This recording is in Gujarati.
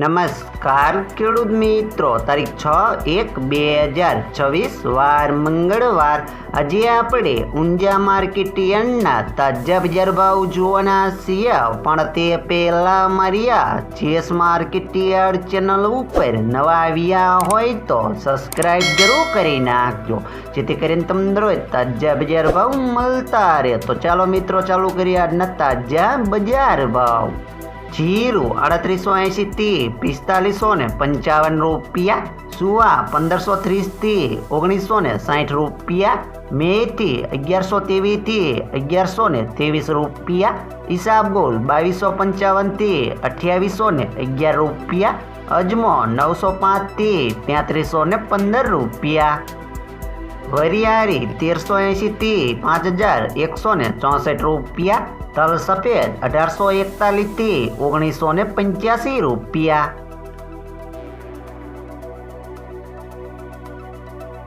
નમસ્કાર, ખેડૂત મિત્રો. તારીખ છ એક બે હજાર છવ્વીસ, વાર મંગળવાર. આજે આપણે ઊંઝા માર્કેટ યાર્ડના તાજા બજાર ભાવ જોવાના છીએ. પણ તે પહેલાં મારી આ જેસ માર્કેટ યાર્ડ ચેનલ ઉપર નવા આવ્યા હોય તો સબસ્ક્રાઈબ જરૂર કરી નાખજો. જેથી કરીને તમને રોજ તાજા બજાર ભાવ મળતા રહે. તો ચાલો મિત્રો, ચાલુ કરીએ આજના તાજા બજાર ભાવ. જીરું આડત્રીસો એંશીથી પિસ્તાલીસો ને પંચાવન રૂપિયા, સુવા પંદરસો ત્રીસથી ઓગણીસો ને સાઠ રૂપિયા, મેથી અગિયારસો તેવીસથી અગિયારસો ને ત્રેવીસ રૂપિયા, ઈસાબગોલ બાવીસો પંચાવનથી અઠ્યાવીસો ને અગિયાર રૂપિયા, અજમો નવસો પાંચથી તેત્રીસો ને પંદર રૂપિયા. વરિયાળી તેરસો એંશીથી પાંચ હજાર એકસો ને ચોસઠ રૂપિયા તલ સફેદ અઢારસો એકતાલીસથી ઓગણીસો ને પંચ્યાસી રૂપિયા.